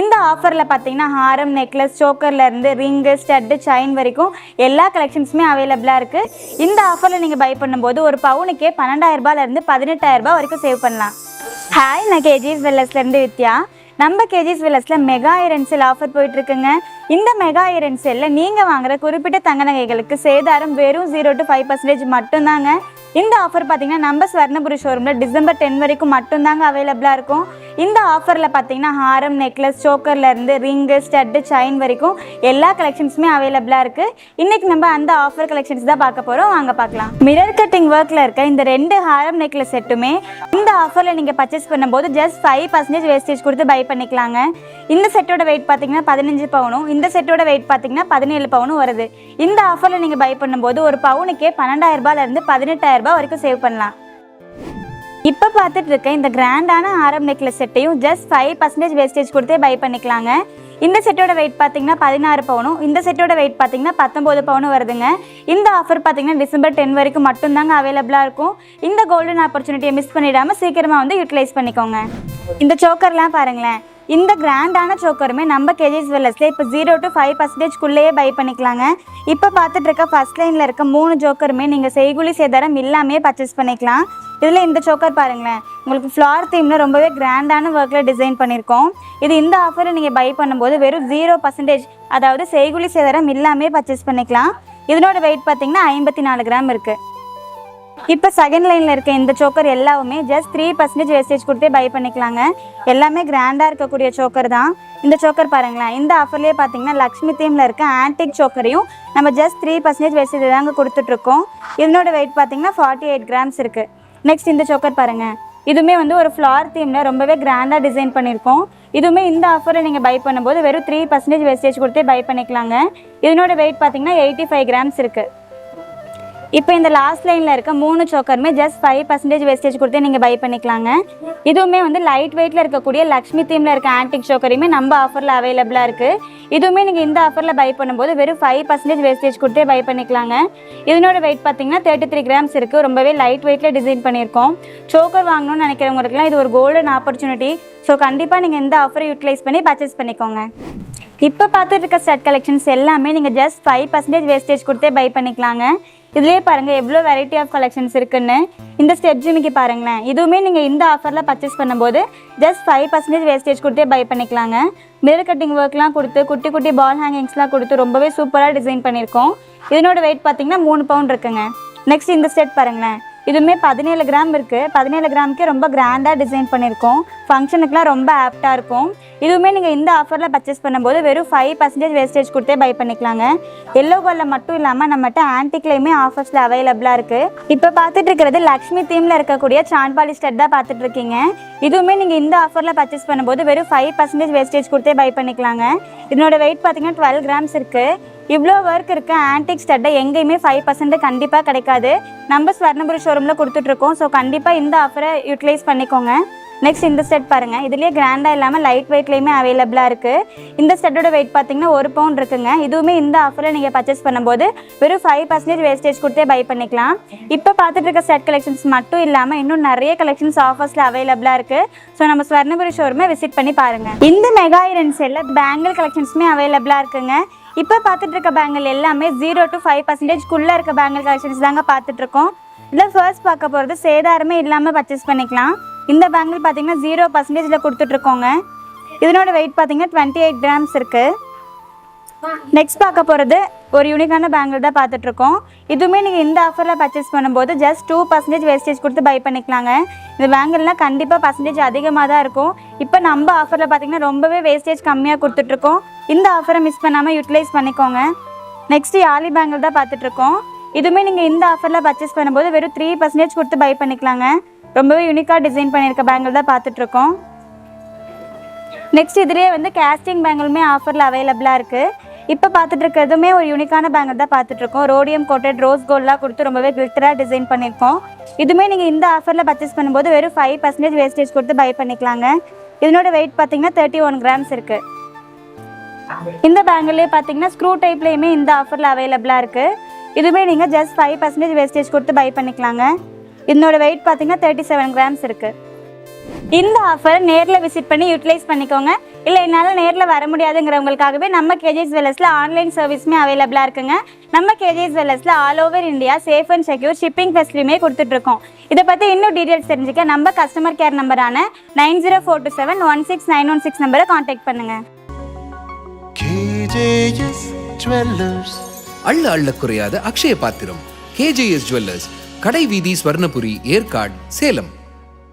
இந்த ஆஃபரில் பார்த்தீங்கன்னா ஹாரம் நெக்லஸ் சோக்கர்லேருந்து ரிங்கு ஸ்டட்டு செயின் வரைக்கும் எல்லா கலெக்ஷன்ஸுமே அவைலபிளாக இருக்குது இந்த ஆஃபரில் நீங்கள் பை பண்ணும்போது ஒரு பவுனுக்கே பன்னெண்டாயிரரூபாலேருந்து பதினெட்டாயிரரூபா வரைக்கும் சேவ் பண்ணலாம். ஹாய் நான் கேஜிஎஸ் வெல்லஸ்லேருந்து வித்யா. நம்ம கேஜிஸ் வில்லஸில் மெகா ஐரன் சேல் ஆஃபர் போயிட்டுருக்குங்க. இந்த மெகா ஐரன் சேலில் நீங்கள் வாங்குற குறிப்பிட்ட தங்க நகைகளுக்கு சேதாரம் வெறும் ஜீரோ டு ஃபைவ் பர்சன்டேஜ் மட்டும்தாங்க. இந்த ஆஃபர் பார்த்தீங்கன்னா நம்ம ஸ்வர்ணபுரி ஷோரூமில் டிசம்பர் டென் வரைக்கும் மட்டும்தாங்க அவைலபிளாக இருக்கும். இந்த ஆஃபரில் பார்த்தீங்கன்னா ஹாரம் நெக்லஸ் சோக்கர்லேருந்து ரிங்கு ஸ்டட்டு செயின் வரைக்கும் எல்லா கலெக்ஷன்ஸுமே அவைலபிளாக இருக்குது இன்றைக்கி நம்ம அந்த ஆஃபர் கலெக்ஷன்ஸ் தான் பார்க்க போகிறோம் வாங்க பார்க்கலாம். மிரர் கட்டிங் ஒர்க்கில் இருக்க இந்த ரெண்டு ஹாரம் நெக்லஸ் செட்டுமே இந்த ஆஃபரில் நீங்கள் பர்ச்சேஸ் பண்ணும்போது ஜஸ்ட் ஃபைவ் பர்சன்டேஜ் வேஸ்டேஜ் கொடுத்து பை பண்ணிக்கலாங்க. இந்த செட்டோட வெயிட் பார்த்தீங்கன்னா பதினஞ்சு பவுனும் இந்த செட்டோட வெயிட் பார்த்தீங்கன்னா பதினேழு பவுனும் வருது. இந்த ஆஃபரில் நீங்கள் பை பண்ணும்போது ஒரு பவுனுக்கே பன்னெண்டாயிரம் ரூபாயிலேருந்து பதினெட்டாயிரம் ரூபாய் வரைக்கும் சேவ் பண்ணலாம். இப்போ பார்த்துட்டு இருக்க இந்த கிராண்டான ஆரம் நெக்லஸ் செட்டையும் ஜஸ்ட் ஃபைவ் பர்சன்டேஜ் வேஸ்டேஜ் கொடுத்தே பை பண்ணிக்கலாங்க. இந்த செட்டோட வெயிட் பார்த்தீங்கன்னா பதினாறு பவுனும் இந்த செட்டோட வெயிட் பார்த்தீங்கன்னா பத்தொம்போது பவுனும் வருதுங்க. இந்த ஆஃபர் பார்த்தீங்கன்னா டிசம்பர் டென் வரைக்கும் மட்டும்தாங்க அவைலபிளாக இருக்கும். இந்த கோல்டன் ஆப்பர்ச்சுனிட்டியை மிஸ் பண்ணிடாமல் சீக்கிரமாக வந்து யூட்டிலைஸ் பண்ணிக்கோங்க. இந்த சோக்கர்லாம் பாருங்களேன். இந்த கிராண்டான சோக்கருமே நம்ம கேஜிஸ் வெல்லஸில் இப்போ ஜீரோ டு ஃபைவ் பர்சன்டேஜ்குள்ளேயே பை பண்ணிக்கலாங்க. இப்போ பார்த்துட்டு இருக்க ஃபர்ஸ்ட் லைனில் இருக்க மூணு ஜோக்கருமே நீங்கள் செய்குலி சேதாரம் இல்லாமே பர்ச்சேஸ் பண்ணிக்கலாம். இதில் இந்த சோக்கர் பாருங்களேன். உங்களுக்கு ஃப்ளார் தீமில் ரொம்பவே கிராண்டான ஒர்க்கில் டிசைன் பண்ணியிருக்கோம் இது இந்த ஆஃபரில் நீங்கள் பை பண்ணும்போது வெறும் ஜீரோ பர்சன்டேஜ் அதாவது செய்குலி சேதாரம் இல்லாமே பர்ச்சேஸ் பண்ணிக்கலாம். இதனோட வெயிட் பார்த்தீங்கன்னா ஐம்பத்தி நாலு கிராம் இருக்குது இப்போ செகண்ட் லைனில் இருக்க இந்த சோக்கர் எல்லாமே ஜஸ்ட் த்ரீ பர்சன்டேஜ் வேஸ்டேஜ் கொடுத்தே பை பண்ணிக்கலாங்க. எல்லாமே கிராண்டாக இருக்கக்கூடிய சோக்கர் தான். இந்த சோக்கர் பாருங்களேன். இந்த ஆஃபர்லேயே பார்த்தீங்கன்னா லக்ஷ்மி தீமில் இருக்க ஆன்டிக் சோக்கரையும் நம்ம ஜஸ்ட் த்ரீ பர்சன்டேஜ் வேஸ்டேஜ் தாங்க கொடுத்துட்ருக்கோம். இதனோட வெயிட் பார்த்தீங்கன்னா ஃபார்ட்டி எயிட் கிராம்ஸ் இருக்குது நெக்ஸ்ட் இந்த சோக்கர் பாருங்கள் இதுவுமே வந்து ஒரு ஃப்ளார் தீமில் ரொம்பவே கிராண்டாக டிசைன் பண்ணியிருக்கோம். இதுவுமே இந்த ஆஃபரில் நீங்கள் பை பண்ணும்போது வெறும் த்ரீ பர்சன்டேஜ் வேஸ்டேஜ் கொடுத்தே பை பண்ணிக்கலாங்க. இதனோட வெயிட் பார்த்தீங்கன்னா எயிட்டி ஃபைவ் கிராம்ஸ் இருக்குது இப்போ இந்த லாஸ்ட் லைனில் இருக்க மூணு சோக்கருமே ஜஸ்ட் ஃபைவ் பர்சன்டேஜ் வேஸ்டேஜ் கொடுத்தே நீங்கள் பை பண்ணிக்கலாங்க. இதுவுமே வந்து லைட் வெயிட்டில் இருக்கக்கூடிய லக்ஷ்மி தீமில் இருக்க ஆன்டிக் சோக்கரையுமே நம்ம ஆஃபரில் அவைலபிளாக இருக்குது இதுவுமே நீங்கள் இந்த ஆஃபரில் பை பண்ணும்போது வெறும் ஃபைவ் பர்சன்டேஜ் வேஸ்டேஜ் கொடுத்தே பை பண்ணிக்கலாங்க. இதனோட வெயிட் பார்த்தீங்கன்னா தேர்ட்டி த்ரீ கிராம்ஸ் இருக்குது ரொம்பவே லைட் வெயிட்டில் டிசைன் பண்ணியிருக்கோம். சோக்கர் வாங்கணும்னு நினைக்கிறவங்களுக்குலாம் இது ஒரு கோல்டன் ஆப்பர்ச்சுனிட்டி ஸோ கண்டிப்பாக நீங்கள் இந்த ஆஃபரை யூட்டிலைஸ் பண்ணி பர்ச்சேஸ் பண்ணிக்கோங்க. இப்போ பார்த்துட்டு இருக்க ஸ்டட் கலெக்ஷன்ஸ் எல்லாமே நீங்கள் ஜஸ்ட் ஃபைவ் பர்சன்டேஜ் வேஸ்டேஜ் கொடுத்தே பை பண்ணிக்கலாங்க. இதுலேயே பாருங்கள் எவ்வளோ வெரைட்டி ஆஃப் கலெக்ஷன்ஸ் இருக்குன்னு. இந்த ஸ்டெப் ஜிமிக்கு பாருங்களேன். இதுவுமே நீங்கள் இந்த ஆஃபரில் பர்ச்சேஸ் பண்ணும்போது ஜஸ்ட் ஃபைவ் பர்சன்டேஜ் வேஸ்டேஜ் கொடுத்தே பை பண்ணிக்கலாங்க. மிரர் கட்டிங் ஒர்க்லாம் கொடுத்து குட்டி குட்டி பால் ஹேங்கிங்ஸ்லாம் கொடுத்து ரொம்பவே சூப்பராக டிசைன் பண்ணியிருக்கோம். இதனோட வெயிட் பார்த்தீங்கன்னா மூணு பவுண்ட் இருக்குங்க. நெக்ஸ்ட் இந்த ஸ்டெட் பாருங்களேன். இதுவுமே பதினேழு கிராம் இருக்குது பதினேழு கிராமுக்கே ரொம்ப கிராண்டாக டிசைன் பண்ணியிருக்கோம் ஃபங்க்ஷனுக்குலாம் ரொம்ப ஆப்டாக இருக்கும். இதுவுமே நீங்கள் இந்த ஆஃபரில் பர்ச்சேஸ் பண்ணும்போது வெறும் ஃபைவ் பர்சன்டேஜ் வேஸ்டேஜ் கொடுத்தே பை பண்ணிக்கலாங்க. எல்லோ கலரில் மட்டும் இல்லாமல் நம்மகிட்ட ஆன்டிக்லேயுமே ஆஃபர்ஸில் அவைலபிளாக இருக்குது இப்போ பார்த்துட்டு இருக்கிறது லக்ஷ்மி தீமில் இருக்கக்கூடிய சாண்பாலி ஸ்டெட் தான் பார்த்துட்டு இருக்கீங்க. இதுவுமே நீங்கள் இந்த ஆஃபரில் பர்ச்சேஸ் பண்ணும்போது வெறும் ஃபைவ் பர்சன்டேஜ் வேஸ்டேஜ் கொடுத்தே பை பண்ணிக்கலாங்க. இதனோட வெயிட் பார்த்தீங்கன்னா டுவெல் கிராம்ஸ் இருக்குது இவ்வளோ ஒர்க் இருக்க ஆன்டிக் ஸ்டட்டை எங்கேயுமே ஃபைவ் பர்சன்ட் கண்டிப்பாக கிடைக்காது. நம்ம ஸ்வர்ணபுரி ஷோரூமில் கொடுத்துட்ருக்கோம். ஸோ கண்டிப்பாக இந்த ஆஃபரை யூட்டிலைஸ் பண்ணிக்கோங்க. நெக்ஸ்ட் இந்த செட் பாருங்கள் இதுலேயே கிராண்டாக இல்லாமல் லைட் வெயிட்லேயுமே அவைலபிளாக இருக்குது இந்த செட்டோட வெயிட் பார்த்தீங்கன்னா ஒரு பவுண்ட் இருக்குங்க. இதுவுமே இந்த ஆஃபரில் நீங்கள் பர்ச்சேஸ் பண்ணும்போது வெறும் ஃபைவ் பர்சன்டேஜ் வேஸ்டேஜ் கொடுத்தே பை பண்ணிக்கலாம். இப்போ பார்த்துட்டு இருக்க செட் கலெக்ஷன்ஸ் மட்டும் இல்லாமல் இன்னும் நிறைய கலெக்ஷன்ஸ் ஆஃபர்ஸில் அவைலபிளாக இருக்குது ஸோ நம்ம ஸ்வர்ணபுரி ஷோரூமை விசிட் பண்ணி பாருங்கள் இந்த மெகா ஐரன் செல்லில் பேங்கிள் கலெக்ஷன்ஸுமே அவைலபிளாக இருக்குங்க. இப்போ பார்த்துட்டு இருக்க பேங்கிள் எல்லாமே ஜீரோ டு ஃபைவ் பர்சன்டேஜ்குள்ளே இருக்க பேங்கிள் கலெக்ஷன்ஸ் தாங்க பார்த்துட்ருக்கோம் இதில் ஃபர்ஸ்ட் பார்க்க போகிறது சேதாரமே இல்லாமல் பர்ச்சேஸ் பண்ணிக்கலாம். இந்த பேங்கிள் பார்த்தீங்கன்னா ஜீரோ பர்சன்டேஜில் கொடுத்துட்ருக்கோங்க இதனோட வெயிட் பார்த்தீங்கன்னா டுவெண்ட்டி எயிட் கிராம்ஸ் இருக்குது நெக்ஸ்ட் பார்க்க போகிறது ஒரு யூனிக்கான பேங்கிள் தான் பார்த்துட்ருக்கோம் இதுவுமே நீங்கள் இந்த ஆஃபரில் பர்ச்சேஸ் பண்ணும்போது ஜஸ்ட் டூ பர்சன்டேஜ் வேஸ்டேஜ் கொடுத்து பை பண்ணிக்கலாங்க. இந்த பேங்கிள்லாம் கண்டிப்பாக பர்சன்டேஜ் அதிகமாக தான் இருக்கும். இப்போ நம்ம ஆஃபரில் பார்த்தீங்கன்னா ரொம்பவே வேஸ்டேஜ் கம்மியாக கொடுத்துட்ருக்கோம் இந்த ஆஃபரை மிஸ் பண்ணாமல் யூட்டிலைஸ் பண்ணிக்கோங்க. நெக்ஸ்ட் யாலி பேங்கிள் தான் பார்த்துட்ருக்கோம் இதுவுமே நீங்கள் இந்த ஆஃபரில் பர்ச்சேஸ் பண்ணும்போது வெறும் த்ரீ பர்சன்டேஜ் கொடுத்து பை பண்ணிக்கலாங்க. ரொம்பவே யூனிக்காக டிசைன் பண்ணியிருக்க பேங்கிள் தான் பார்த்துட்ருக்கோம் நெக்ஸ்ட் இதுலேயே வந்து கேஸ்டிங் பேங்கிளுமே ஆஃபரில் அவைலபிளாக இருக்குது இப்போ பார்த்துட்டு இருக்கிறதுமே ஒரு யூனிக்கான பேங்கிள் தான் பார்த்துட்ருக்கோம் ரோடியம் கோட்டட் ரோஸ் கோல்டெலாம் கொடுத்து ரொம்பவே கிளிட்டராக டிசைன் பண்ணியிருக்கோம். இதுவுமே நீங்கள் இந்த ஆஃபரில் பர்ச்சேஸ் பண்ணும்போது வெறும் ஃபைவ் பர்சன்டேஜ் வேஸ்டேஜ் கொடுத்து பை பண்ணிக்கலாங்க. இதனோட வெயிட் பார்த்தீங்கன்னா தேர்ட்டி ஒன் கிராம்ஸ் இருக்குது இந்த பேங்கிள்லேயே பார்த்தீங்கன்னா ஸ்க்ரூ டைப்லேயுமே இந்த ஆஃபரில் அவைலபிளாக இருக்குது இதுவுமே நீங்கள் ஜஸ்ட் ஃபைவ் பர்சன்டேஜ் வேஸ்டேஜ் கொடுத்து பை பண்ணிக்கலாங்க. இதனோட வெயிட் பார்த்தீங்கன்னா தேர்ட்டி செவன் கிராம்ஸ் இருக்குது இந்த ஆஃபரை நேரில் விசிட் பண்ணி யூட்டிலைஸ் பண்ணிக்கோங்க. இல்லை என்னால் நேரில் வர முடியாதுங்கிறவங்களுக்காகவே நம்ம கேஜிஎஸ் வெல்லஸில் ஆன்லைன் சர்வீஸுமே அவைலபிளாக இருக்குங்க. நம்ம KGS வெல்லஸில் all over India safe and secure shipping ஃபெசிலிட்டியுமே கொடுத்துட்ருக்கோம். இதை பற்றி இன்னும் டீட்டெயில்ஸ் தெரிஞ்சுக்க நம்ம customer care நம்பரான nine zero four two seven one six nine one six நம்பரை காண்டாக்ட் பண்ணுங்கள் கேஜேஎஸ் ஜுவல்லர்ஸ் அள்ள அள்ள குறையாத அக்ஷய பாத்திரம். கேஜேஎஸ் ஜுவல்லர்ஸ் கடை வீதி ஸ்வர்ணபுரி ஏற்காடு சேலம்.